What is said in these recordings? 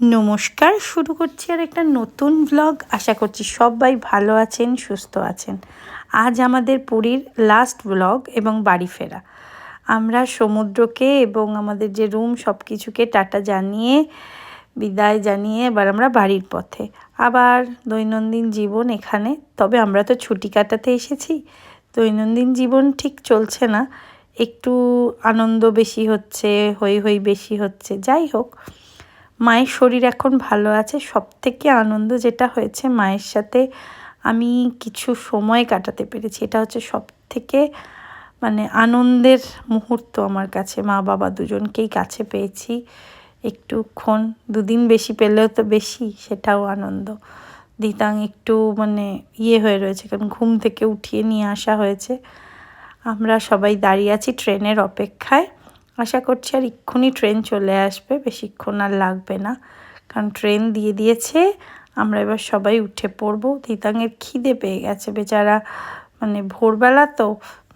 নমস্কার, শুরু করছি আর একটা নতুন ব্লগ আশা করছি সবাই ভালো আছেন, সুস্থ আছেন। আজ আমাদের পুরীর লাস্ট ব্লগ এবং বাড়ি ফেরা। আমরা সমুদ্রকে এবং আমাদের যে রুম সব কিছুকে টাটা জানিয়ে, বিদায় জানিয়ে এবার আমরা বাড়ির পথে। আবার দৈনন্দিন জীবন এখানে, তবে আমরা তো ছুটি কাটাতে এসেছি। দৈনন্দিন জীবন ঠিক চলছে না। একটু আনন্দ বেশি হচ্ছে হই হই বেশি হচ্ছে, যাই হোক। মায়ের শরীর এখন ভালো আছে। সব থেকে আনন্দ যেটা হয়েছে মায়ের সাথে আমি কিছু সময় কাটাতে পেরেছি। এটা হচ্ছে সব থেকে মানে আনন্দের মুহূর্ত আমার কাছে। মা, বাবা দুজনকেই কাছে পেয়েছি। একটুক্ষণ, দুদিন বেশি পেলেও তো বেশি, সেটাও আনন্দ। দিতাং একটু মানে ইয়ে হয়ে রয়েছে, কারণ ঘুম থেকে উঠিয়ে নিয়ে আসা হয়েছে। আমরা সবাই দাঁড়িয়ে আছি ট্রেনের অপেক্ষায়। আশা করছি আর এক্ষুনি ট্রেন চলে আসবে বেশিক্ষণ আর লাগবে না। কারণ ট্রেন দিয়ে দিয়েছে আমরা এবার সবাই উঠে পড়ব। দিতাঙের খিদে পেয়ে গেছে বেচারা মানে ভোরবেলা তো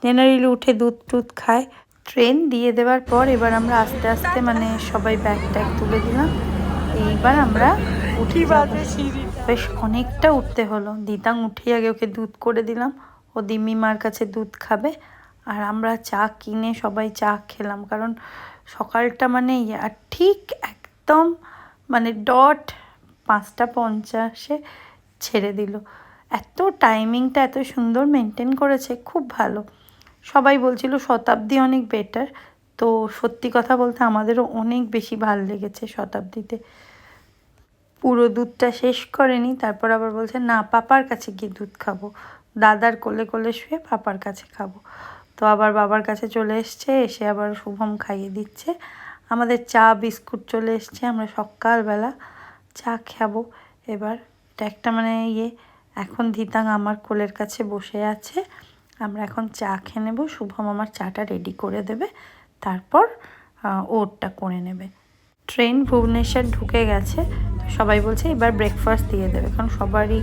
জেনারেলি উঠে দুধ টুধ খায়। ট্রেন দিয়ে দেওয়ার পর এবার আমরা আস্তে আস্তে মানে সবাই ব্যাগ ট্যাগ তুলে দিলাম। এইবার আমরা উঠি বেশ অনেকটা উঠতে হলো। দিতাং উঠেই আগে ওকে দুধ করে দিলাম। ও দিমিমার কাছে দুধ খাবে। আর আমরা চা কিনে সবাই চা খেলাম। কারণ সকালটা মানে ঠিক একদম মানে ডট পাঁচটা পঞ্চাশে ছেড়ে দিল। এত টাইমিংটা এত সুন্দর মেনটেন করেছে, খুব ভালো। সবাই বলছিল শতাব্দী অনেক বেটার তো সত্যি কথা বলতে আমাদেরও অনেক বেশি ভালো লেগেছে শতাব্দীতে। পুরো দুধটা শেষ করেনি, তারপর আবার বলছে, না, পাপার কাছে গিয়ে দুধ খাব। দাদার কোলে কোলে শুয়ে পাপার কাছে খাব। তো আবার বাবার কাছে চলে এসছে, এসে আবার শুভম খাইয়ে দিচ্ছে। আমাদের চা, বিস্কুট চলে এসছে, আমরা সকালবেলা চা খাব। এবার একটা মানে ইয়ে এখন ধিতাং আমার কোলের কাছে বসে আছে। আমরা এখন চা খেয়ে নেব, শুভম আমার চাটা রেডি করে দেবে, তারপর ওরটা করে নেবে। ট্রেন ভুবনেশ্বর ঢুকে গেছে সবাই বলছে এবার ব্রেকফাস্ট দিয়ে দেবে, কারণ সবারই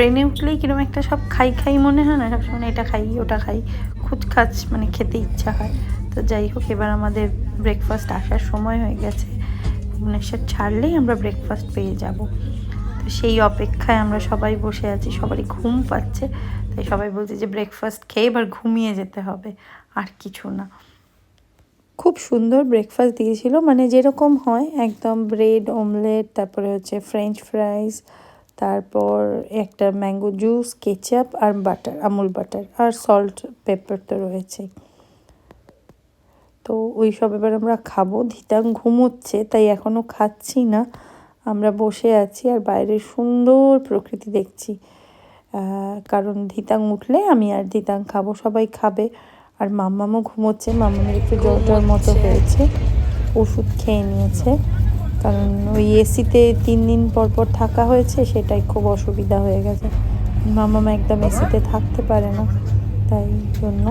ট্রেনে উঠলেই কীরকম একটা সব খাই খাই মনে হয় না? সবসময় এটা খাই, ওটা খাই খুচখাচ মানে খেতে ইচ্ছা হয়। তো যাই হোক, এবার আমাদের ব্রেকফাস্ট আসার সময় হয়ে গেছে। ভুবনেশ্বর ছাড়লেই আমরা ব্রেকফাস্ট পেয়ে যাব। তো সেই অপেক্ষায় আমরা সবাই বসে আছি, সবারই ঘুম পাচ্ছে। তাই সবাই বলছে যে ব্রেকফাস্ট খেয়ে এবার ঘুমিয়ে যেতে হবে, আর কিছু না। খুব সুন্দর ব্রেকফাস্ট দিয়েছিল মানে যেরকম হয়, একদম ব্রেড অমলেট তারপরে হচ্ছে ফ্রেঞ্চ ফ্রাইস তারপর একটা ম্যাঙ্গো জুস কেচাপ আর বাটার আমুল বাটার আর সল্ট পেপার তো রয়েছে। তো ওই সব এবার আমরা খাব। ধিতাং ঘুমোচ্ছে তাই এখনও খাচ্ছি না। আমরা বসে আছি আর বাইরের সুন্দর প্রকৃতি দেখছি। কারণ ধিতাং উঠলে আমি আর ধিতাং খাব সবাই খাবে। আর মাম্মামও ঘুমোচ্ছে মাম্মামের একটু জ্বর জ্বর মতো হয়েছে। ওষুধ খেয়ে নিয়েছে। কারণ ওই এসিতে তিন দিন পর পর থাকা হয়েছে সেটাই খুব অসুবিধা হয়ে গেছে। মামামা একদম এসিতে থাকতে পারে না তাই জন্য।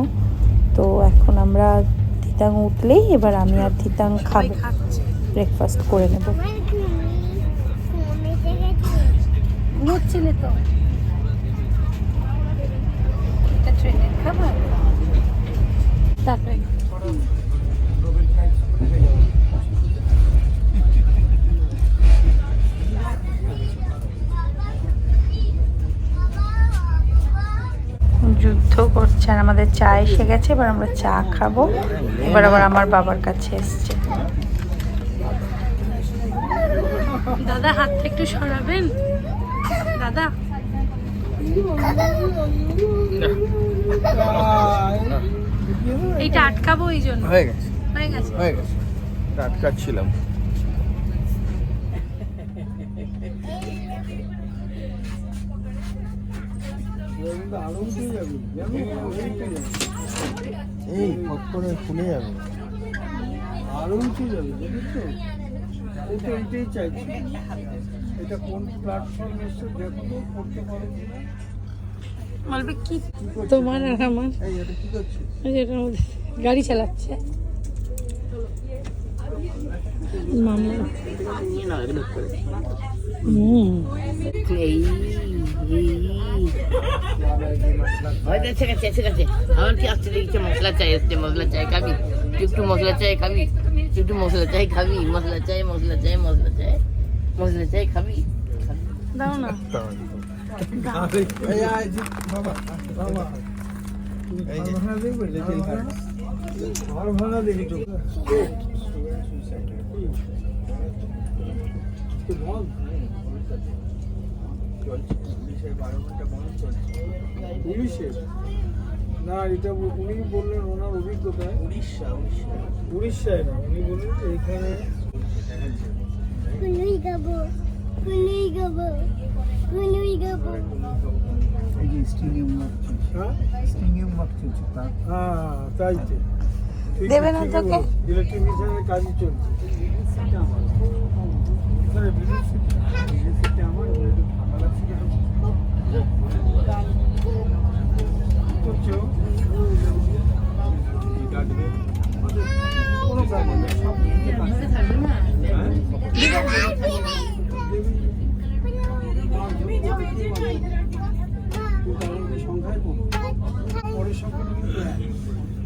তো এখন আমরা থিতাং উঠলেই এবার আমি আর থিতাং খাব। ব্রেকফাস্ট করে নেব। তো? ট্রেনের খাবার? তারপরে যুদ্ধ করছে আর আমাদের চা এসে গেছে এবার আমরা চা খাব। এবার আবার আমার বাবার কাছে এসছে। দাদা হাতটা একটু সরাবেন? দাদা। এইটা আটকাবো এই জন্য? হয়ে গেছে। হয়ে গেছে। হয়ে গেছে। আটকাচ্ছিলাম। এই ফট করে খুলে যাবে। আরও উঠে যাবে তো চাইছি। এটা কোন প্ল্যাটফর্ম এসে দেখো তো করতে পারো বলবে কি তোমার আর আমার? গাড়ি চালাচ্ছে মামা হুম হয়তো এসে গেছে এসে গেছে আমার কি আসছে দেখছি মশলা চাই এসছে মশলা চাই খাবি। একটু মশলা চাই খাবি। একটু মশলা চাই খাবি। মশলা চাই মশলা চাই মশলা চাই। মশলা চাই খাবি। দাও না। এই আয় জি, বাবা বাবা। এই যে। পুলিশের না এটা উনি বললেন ওনার অভিজ্ঞতায়। উড়িষ্যা উড়িষ্যা উড়িষ্যায় না উনি বললেন যে এখানে কুলুই গাবো কুলুই গাবো কুলুই গাবো এই যে মার্ক চলছে। হ্যাঁ? মার্ক চলছে হ্যাঁ তাই তো। দেবে না তোকে? ইলেকট্রিশিয়ানের কাজই চলছে এখানে বিদ্যুৎ সিটি বিদ্যুৎ সিটি আমার ওখানে একটু ঠান্ডা লাগছে কেন? কি করছ? ডাকবে? কোনো ব্যাপার না, সব দিতে পারে। হ্যাঁ? দেবী, সংখ্যায় কম। পরের সংখ্যাটা কিন্তু এক। কম্মানি লগেন হয়ে গেছে এক দুই তিন চার বছরে যা করেছে এক্ষুনি এক্ষুনি করতে হবে এবারে এবারে ভাবছে যে সব ওই মুসলিম নিয়ে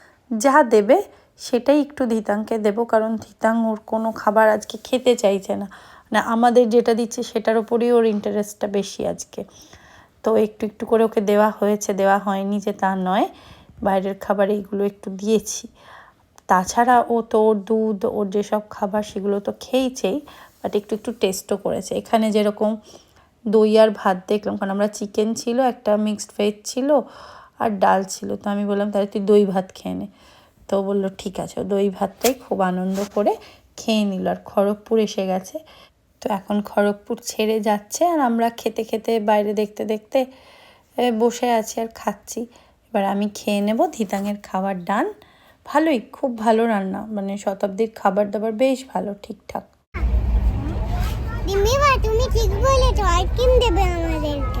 যা দেবে সেটাই একটু ধিতাংকে দেবো, কারণ ধিতাং ওর কোনো খাবার আজকে খেতে চাইছে না। না আমাদের যেটা দিচ্ছে সেটার উপরেই ওর ইন্টারেস্টটা বেশি আজকে। তো একটু একটু করে ওকে দেওয়া হয়েছে, দেওয়া হয়নি যে তা নয়। বাইরের খাবার এইগুলো একটু দিয়েছি। তাছাড়া ও তো ওর দুধ, ওর যেসব খাবার সেগুলো তো খেয়েছেই বাট একটু একটু টেস্টও করেছে। এখানে যেরকম দই আর ভাত দেখলাম, কারণ আমরা চিকেন ছিল, একটা মিক্সড ভেজ ছিল আর ডাল ছিল। তো আমি বললাম, তাহলে তুই দই ভাত খেয়ে নে। তো বলল, ঠিক আছে। দই ভাতটাই খুব আনন্দ করে খেয়ে নিল। আর খড়গপুর এসে গেছে। তো এখন খড়গপুর ছেড়ে যাচ্ছে আর আমরা খেতে খেতে বাইরে দেখতে দেখতে বসে আছি আর খাচ্ছি। এবার আমি খেয়ে নেব ধিতাঙের খাবার ডান। ভালোই, খুব ভালো রান্না। মানে শতাব্দীর খাবার দাবার বেশ ভালো, ঠিকঠাক। তুমি ঠিক বলেছ, আইসক্রিম দেবে আমাদেরকে।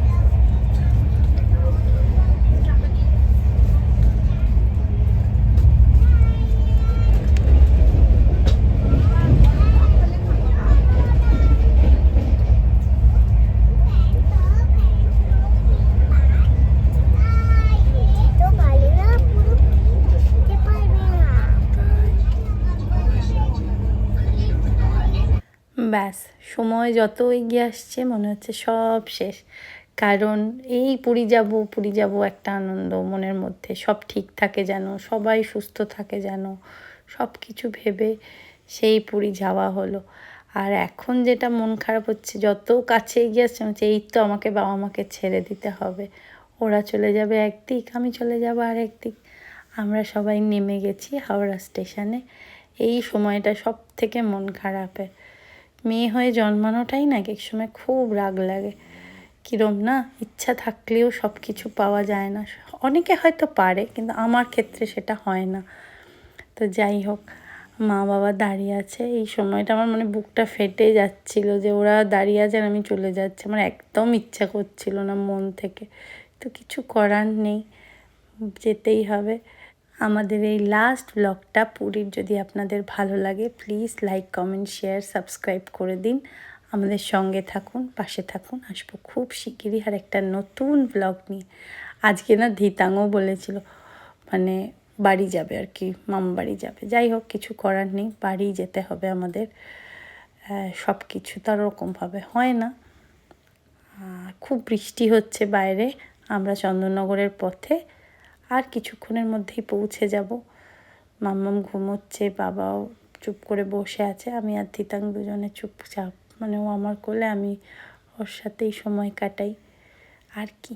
সময় যত এগিয়ে আসছে, মনে হচ্ছে সব শেষ। কারণ এই পুরী যাব পুরী যাব একটা আনন্দ, মনের মধ্যে সব ঠিক থাকে যেন, সবাই সুস্থ থাকে যেন সব কিছু ভেবে সেই পুরী যাওয়া হলো। আর এখন যেটা মন খারাপ হচ্ছে, যত কাছে এগিয়ে আসছে হচ্ছে এই তো আমাকে বাবা মাকে ছেড়ে দিতে হবে। ওরা চলে যাবে একদিক, আমি চলে যাব আর একদিক আমরা সবাই নেমে গেছি হাওড়া স্টেশনে। এই সময়টা সব থেকে মন খারাপের। মেয়ে হয়ে জন্মানোটাই না এক সময় খুব রাগ লাগে। কীরম না? ইচ্ছা থাকলেও সব কিছু পাওয়া যায় না। অনেকে হয়তো পারে, কিন্তু আমার ক্ষেত্রে সেটা হয় না। তো যাই হোক, মা বাবা দাঁড়িয়ে আছে। এই সময়টা আমার মানে বুকটা ফেটে যাচ্ছিল যে ওরা দাঁড়িয়ে আছে আর আমি চলে যাচ্ছি। আমার একদম ইচ্ছা করছিল না মন থেকে। তো কিছু করার নেই, যেতেই হবে। আমাদের এই লাস্ট ব্লগটা পুরীর যদি আপনাদের ভালো লাগে please like comment share subscribe করে দিন। আমাদের সঙ্গে থাকুন, পাশে থাকুন। আসব খুব শিগগিরই আর একটা নতুন ব্লগ নিয়ে। আজকে না ধিতাংও বলেছিল মানে বাড়ি যাবে আর কি, মামা বাড়ি যাবে। যাই হোক, কিছু করার নেই, বাড়ি যেতে হবে আমাদের। সব কিছু তো ওরকমভাবে হয় না। খুব বৃষ্টি হচ্ছে বাইরে, আমরা চন্দননগরের পথে। আর কিছুক্ষণের মধ্যেই পৌঁছে যাব। মাম্মাম ঘুমোচ্ছে, বাবাও চুপ করে বসে আছে। আমি আর তিতাং দুজনে চুপচাপ মানে ও আমার কোলে, আমি ওর সাথেই সময় কাটাই। আর কি?